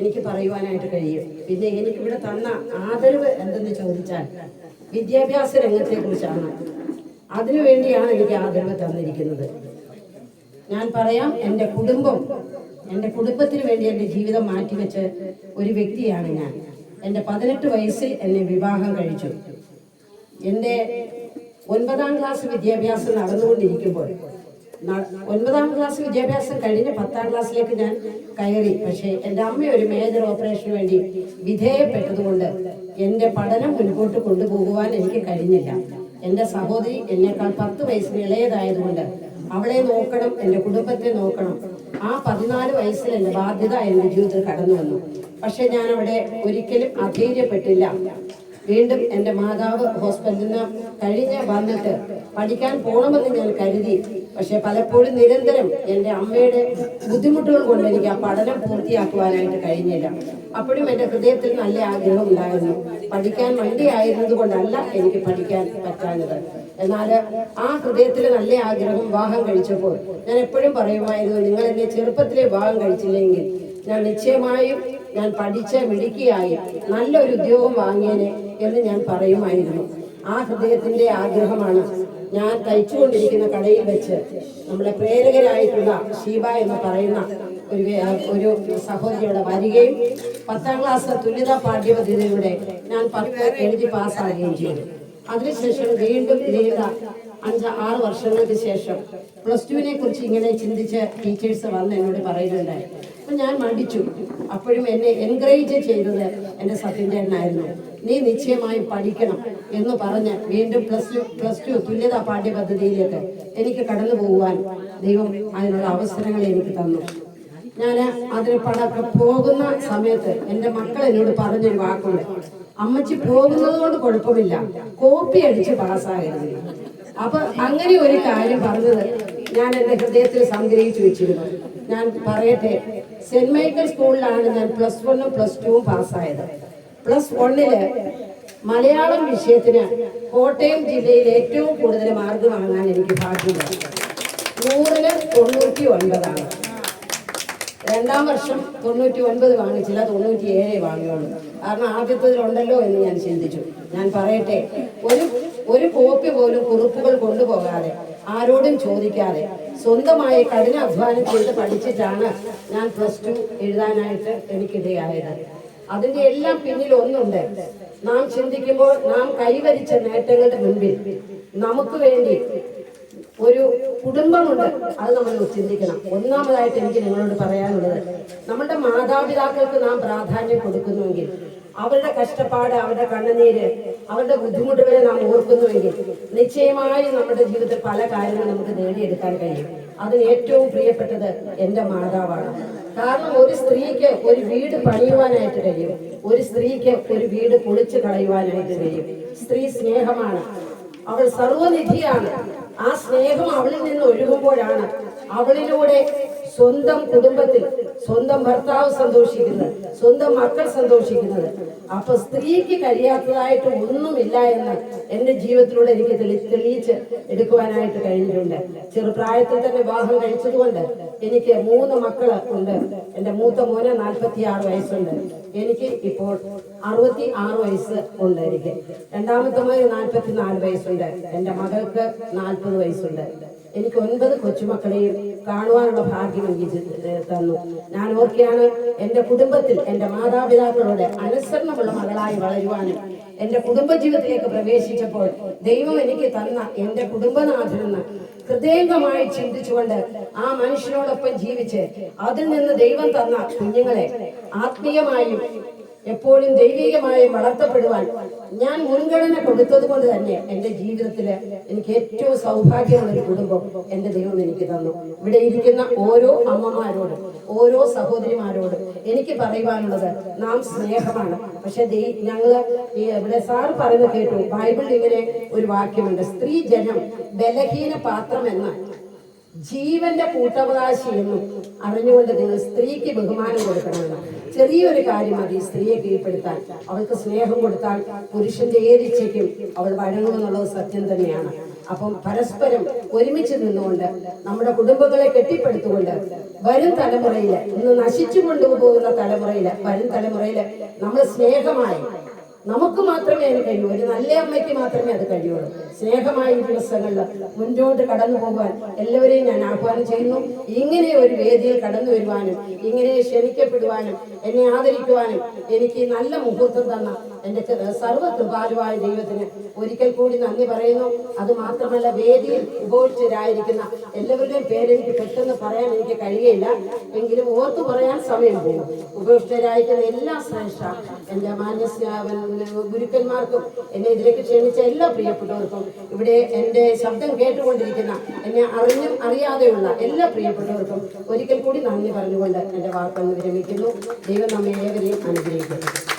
എനിക്ക് പറയുവാനായിട്ട് കഴിയും. പിന്നെ എനിക്ക് ഇവിടെ തന്ന ആദരവ് എന്തെന്ന് ചോദിച്ചാൽ വിദ്യാഭ്യാസ രംഗത്തെ കുറിച്ചാണ് അതിനുവേണ്ടിയാണ് എനിക്ക് ആദരവ് തന്നിരിക്കുന്നത്. ഞാൻ പറയാം എന്റെ കുടുംബം എന്റെ കുടുംബത്തിന് വേണ്ടി എന്റെ ജീവിതം മാറ്റിവെച്ച ഒരു വ്യക്തിയാണ് ഞാൻ. എന്റെ പതിനെട്ട് വയസ്സിൽ എന്നെ വിവാഹം കഴിച്ചു. എന്റെ ഒൻപതാം ക്ലാസ് വിദ്യാഭ്യാസം നടന്നുകൊണ്ടിരിക്കുമ്പോൾ ഒൻപതാം ക്ലാസ് വിദ്യാഭ്യാസം കഴിഞ്ഞ് പത്താം ക്ലാസ്സിലേക്ക് ഞാൻ കയറി. പക്ഷേ എന്റെ അമ്മ ഒരു മേജർ ഓപ്പറേഷന് വേണ്ടി വിധേയപ്പെട്ടതുകൊണ്ട് എന്റെ പഠനം മുൻപോട്ട് കൊണ്ടുപോകുവാൻ എനിക്ക് കഴിഞ്ഞില്ല. എന്റെ സഹോദരി എന്നേക്കാൾ പത്ത് വയസ്സിന് ഇളയതായതുകൊണ്ട് അവളെ നോക്കണം എന്റെ കുടുംബത്തെ നോക്കണം. ആ പതിനാല് വയസ്സിൽ എന്റെ ബാധ്യത എന്റെ ജീവിതത്തിൽ കടന്നു വന്നു പക്ഷെ ഞാൻ അവിടെ ഒരിക്കലും അധൈര്യപ്പെട്ടില്ല. വീണ്ടും എന്റെ മാതാവ് ഹോസ്പിറ്റലിൽ നിന്ന് കഴിഞ്ഞ് വന്നിട്ട് പഠിക്കാൻ പോകണമെന്ന് ഞാൻ കരുതി. പക്ഷെ പലപ്പോഴും നിരന്തരം എന്റെ അമ്മയുടെ ബുദ്ധിമുട്ടുകൾ കൊണ്ട് എനിക്ക് ആ പഠനം പൂർത്തിയാക്കുവാനായിട്ട് കഴിഞ്ഞില്ല. അപ്പോഴും എന്റെ ഹൃദയത്തിൽ നല്ല ആഗ്രഹം ഉണ്ടായിരുന്നു. പഠിക്കാൻ വണ്ടിയായിരുന്നത് കൊണ്ടല്ല എനിക്ക് പഠിക്കാൻ പറ്റാഞ്ഞത്. എന്നാൽ ആ ഹൃദയത്തിൽ നല്ല ആഗ്രഹം വിവാഹം കഴിച്ചപ്പോൾ ഞാൻ എപ്പോഴും പറയുമായിരുന്നു നിങ്ങൾ എന്നെ ചെറുപ്പത്തിലെ വിവാഹം കഴിച്ചില്ലെങ്കിൽ ഞാൻ നിശ്ചയമായും ഞാൻ പഠിച്ച മിടുക്കിയായി നല്ലൊരു ഉദ്യോഗം വാങ്ങിയേനെ എന്ന് ഞാൻ പറയുമായിരുന്നു. ആ ഹൃദയത്തിന്റെ ആഗ്രഹമാണ് ഞാൻ തയ്ച്ചുകൊണ്ടിരിക്കുന്ന കടയിൽ വെച്ച് നമ്മളെ പ്രേരകരായിട്ടുള്ള ഷീബ എന്ന് പറയുന്ന ഒരു ഒരു സഹോദരിയുടെ വരികയും പത്താം ക്ലാസ് തുല്യത പാഠ്യപദ്ധതിയിലൂടെ ഞാൻ പത്ത് എഴുതി പാസ്സാകുകയും ചെയ്തു. അതിനുശേഷം വീണ്ടും നീണ്ട അഞ്ച് ആറ് വർഷങ്ങൾക്ക് ശേഷം പ്ലസ് ടുവിനെ കുറിച്ച് ഇങ്ങനെ ചിന്തിച്ച് ടീച്ചേഴ്സ് വന്ന് എന്നോട് പറയുന്നുണ്ടായി അപ്പൊ ഞാൻ മടിച്ചു. അപ്പോഴും എന്നെ എൻകറേജ് ചെയ്തത് എന്റെ സത്യഞ്ചേട്ടനായിരുന്നു നീ നിശ്ചയമായും പഠിക്കണം എന്ന് പറഞ്ഞ് വീണ്ടും പ്ലസ് ടു പ്ലസ് ടു തുല്യതാ പാഠ്യപദ്ധതിയിലേക്ക് എനിക്ക് കടന്നു പോകുവാൻ ദൈവം അതിനുള്ള അവസരങ്ങൾ എനിക്ക് തന്നു. ഞാൻ അതിന് പടക്ക പോകുന്ന സമയത്ത് എന്റെ മക്കൾ എന്നോട് പറഞ്ഞൊരു വാക്കുണ്ട്. അമ്മച്ചി പോകുന്നത് കൊണ്ട് കുഴപ്പമില്ല. കോപ്പി അടിച്ച് പാസ്സാകരുത് അപ്പൊ അങ്ങനെ ഒരു കാര്യം പറഞ്ഞത് ഞാൻ എന്റെ ഹൃദയത്തിൽ സംഗ്രഹിച്ചു വെച്ചിരുന്നു. ഞാൻ പറയട്ടെ സെന്റ് മൈക്കിൾ സ്കൂളിലാണ് ഞാൻ പ്ലസ് വണ്ണും പ്ലസ് ടുവും പാസ്സായത്. പ്ലസ് വണ്ണിൽ മലയാളം വിഷയത്തിന് കോട്ടയം ജില്ലയിൽ ഏറ്റവും കൂടുതൽ മാർക്ക് വാങ്ങാൻ എനിക്ക് ഭാഗ്യമുണ്ട്. നൂറിന് തൊണ്ണൂറ്റി ഒൻപതാണ് രണ്ടാം വർഷം തൊണ്ണൂറ്റി ഒൻപത് വാങ്ങിച്ചില്ല തൊണ്ണൂറ്റി ഏഴേ വാങ്ങിയുള്ളൂ. കാരണം ആദ്യത്തതിലുണ്ടല്ലോ എന്ന് ഞാൻ ചിന്തിച്ചു. ഞാൻ പറയട്ടെ ഒരു ഒരു കോപ്പി പോലും കുറിപ്പുകൾ കൊണ്ടുപോകാതെ ആരോടും ചോദിക്കാതെ സ്വന്തമായി കഠിന അധ്വാനം ചെയ്ത് പഠിച്ചിട്ടാണ് ഞാൻ പ്ലസ് ടു എഴുതാനായിട്ട് എനിക്കിടയായത്. അതിന്റെ എല്ലാം പിന്നിൽ ഒന്നുണ്ട്. നാം ചിന്തിക്കുമ്പോൾ നാം കൈവരിച്ച നേട്ടങ്ങളുടെ മുൻപിൽ നമുക്ക് വേണ്ടി ഒരു കുടുംബമുണ്ട്. അത് നമ്മൾ ചിന്തിക്കണം. ഒന്നാമതായിട്ട് എനിക്ക് നിങ്ങളോട് പറയാനുള്ളത് നമ്മുടെ മാതാപിതാക്കൾക്ക് നാം പ്രാധാന്യം കൊടുക്കുന്നുവെങ്കിൽ അവരുടെ കഷ്ടപ്പാട് അവരുടെ കണ്ണുനീര് അവരുടെ ബുദ്ധിമുട്ടുകളെ നാം ഓർക്കുന്നുവെങ്കിൽ നിശ്ചയമായും നമ്മുടെ ജീവിതത്തിൽ പല കാര്യങ്ങളും നമുക്ക് നേടിയെടുക്കാൻ കഴിയും. അതിന് ഏറ്റവും പ്രിയപ്പെട്ടത് എന്റെ മാതാവാണ്. കാരണം ഒരു സ്ത്രീക്ക് ഒരു വീട് പണിയുവാനായിട്ട് കഴിയും. ഒരു സ്ത്രീക്ക് ഒരു വീട് പൊളിച്ചു കളയുവാനായിട്ട് കഴിയും. സ്ത്രീ സ്നേഹമാണ്. അവൾ സർവനിധിയാണ്. ആ സ്നേഹം അവളിൽ നിന്ന് ഒഴുകുമ്പോഴാണ് അവളിലൂടെ സ്വന്തം കുടുംബത്തിൽ സ്വന്തം ഭർത്താവ് സന്തോഷിക്കുന്നത് സ്വന്തം മക്കൾ സന്തോഷിക്കുന്നത്. അപ്പൊ സ്ത്രീക്ക് കഴിയാത്തതായിട്ട് ഒന്നുമില്ല എന്ന് എന്റെ ജീവിതത്തിലൂടെ എനിക്ക് തെളി തെളിയിച്ച് എടുക്കുവാനായിട്ട് കഴിഞ്ഞിട്ടുണ്ട്. ചെറുപ്രായത്തിൽ തന്നെ വിവാഹം കഴിച്ചതുകൊണ്ട് എനിക്ക് മൂന്ന് മക്കൾ ഉണ്ട്. എന്റെ മൂത്ത മോന് നാൽപ്പത്തി ആറ് വയസ്സുണ്ട്. എനിക്ക് ഇപ്പോൾ അറുപത്തി ആറ് വയസ്സ് ഉണ്ട് എനിക്ക്. രണ്ടാമത്തെ മോന് നാൽപ്പത്തി നാല് വയസ്സുണ്ട്. എന്റെ മകൾക്ക് നാൽപ്പത് വയസ്സുണ്ട്. എനിക്ക് ഒൻപത് കൊച്ചുമക്കളെയും കാണുവാനുള്ള ഭാഗ്യം എനിക്ക് തന്നു. ഞാൻ ഓർക്കുകയാണ് എന്റെ കുടുംബത്തിൽ എന്റെ മാതാപിതാക്കളോട് അനുസരണമുള്ള മകളായി വളരുവാനും കുടുംബ ജീവിതത്തിലേക്ക് പ്രവേശിച്ചപ്പോൾ ദൈവം എനിക്ക് തന്ന എന്റെ കുടുംബനാഥനെന്ന് ഹൃദയംഗമായി ചിന്തിച്ചുകൊണ്ട് ആ മനുഷ്യനോടൊപ്പം ജീവിച്ച് അതിൽ നിന്ന് ദൈവം തന്ന കുഞ്ഞുങ്ങളെ ആത്മീയമായും എപ്പോഴും ദൈവികമായും വളർത്തപ്പെടുവാൻ ഞാൻ മുൻഗണന കൊടുത്തത് കൊണ്ട് തന്നെ എന്റെ ജീവിതത്തിൽ എനിക്ക് ഏറ്റവും സൗഭാഗ്യമുള്ള ഒരു കുടുംബം എന്റെ ദൈവം എനിക്ക് തന്നു. ഇവിടെ ഇരിക്കുന്ന ഓരോ അമ്മമാരോടും ഓരോ സഹോദരിമാരോടും എനിക്ക് പറയുവാനുള്ളത് നാം സ്നേഹമാണ്. പക്ഷെ ഈ ഇവിടെ സാർ പറയുന്നത് കേട്ടു ബൈബിളിൽ ഇങ്ങനെ ഒരു വാക്യമുണ്ട് സ്ത്രീ ജനം ബലഹീന പാത്രം എന്ന ജീവന്റെ കൂട്ടവകാശി എന്നും അറിഞ്ഞുകൊണ്ട് നിങ്ങൾ സ്ത്രീക്ക് ബഹുമാനം കൊടുക്കണമെന്ന്. ചെറിയൊരു കാര്യം മതി സ്ത്രീയെ കീഴ്പ്പെടുത്താൻ. അവൾക്ക് സ്നേഹം കൊടുത്താൽ പുരുഷന്റെ ഏരിച്ചയ്ക്കും അവൾ വഴങ്ങുമെന്നുള്ളത് സത്യം തന്നെയാണ്. അപ്പം പരസ്പരം ഒരുമിച്ച് നിന്നുകൊണ്ട് നമ്മുടെ കുടുംബങ്ങളെ കെട്ടിപ്പടുത്തുകൊണ്ട് വരും തലമുറയിൽ ഇന്ന് നശിച്ചു കൊണ്ടുപോകുന്ന തലമുറയിൽ വരും തലമുറയിൽ നമ്മൾ സ്നേഹമായി നമുക്ക് മാത്രമേ അത് കഴിയൂ. ഒരു നല്ല അമ്മയ്ക്ക് മാത്രമേ അത് കഴിയുള്ളൂ. സ്നേഹമായ ഈ ദിവസങ്ങളിൽ മുൻപോട്ട് കടന്നു പോകാൻ എല്ലാവരെയും ഞാൻ ആഹ്വാനം ചെയ്യുന്നു. ഇങ്ങനെ ഒരു വേദിയിൽ കടന്നു വരുവാനും ഇങ്ങനെ ക്ഷണിക്കപ്പെടുവാനും എന്നെ ആദരിക്കുവാനും എനിക്ക് നല്ല മുഹൂർത്തം തന്ന എന്റെ സർവകൃപാലുവായ ദൈവത്തിന് ഒരിക്കൽ കൂടി നന്ദി പറയുന്നു. അത് മാത്രമല്ല വേദിയിൽ ഉപയോഗിച്ചരായിരിക്കുന്ന എല്ലാവരുടെയും പേരെനിക്ക് പെട്ടെന്ന് പറയാൻ എനിക്ക് കഴിയില്ല എങ്കിലും ഓർത്തു പറയാൻ സമയം പോകും. ഉപേക്ഷിതരായിരിക്കുന്ന എല്ലാ ശ്രേഷ്ഠ എന്റെ മാന്യ ഗുരുക്കന്മാർക്കും എന്നെ ഇതിലേക്ക് ക്ഷണിച്ച എല്ലാ പ്രിയപ്പെട്ടവർക്കും ഇവിടെ എന്റെ ശബ്ദം കേട്ടുകൊണ്ടിരിക്കുന്ന എന്നെ അറിഞ്ഞും അറിയാതെയുള്ള എല്ലാ പ്രിയപ്പെട്ടവർക്കും ഒരിക്കൽ കൂടി നന്ദി പറഞ്ഞുകൊണ്ട് എന്റെ വാർത്ത വിരമിക്കുന്നു. ദൈവം നമ്മെ ഏവരെയും അനുഗ്രഹിക്കുന്നു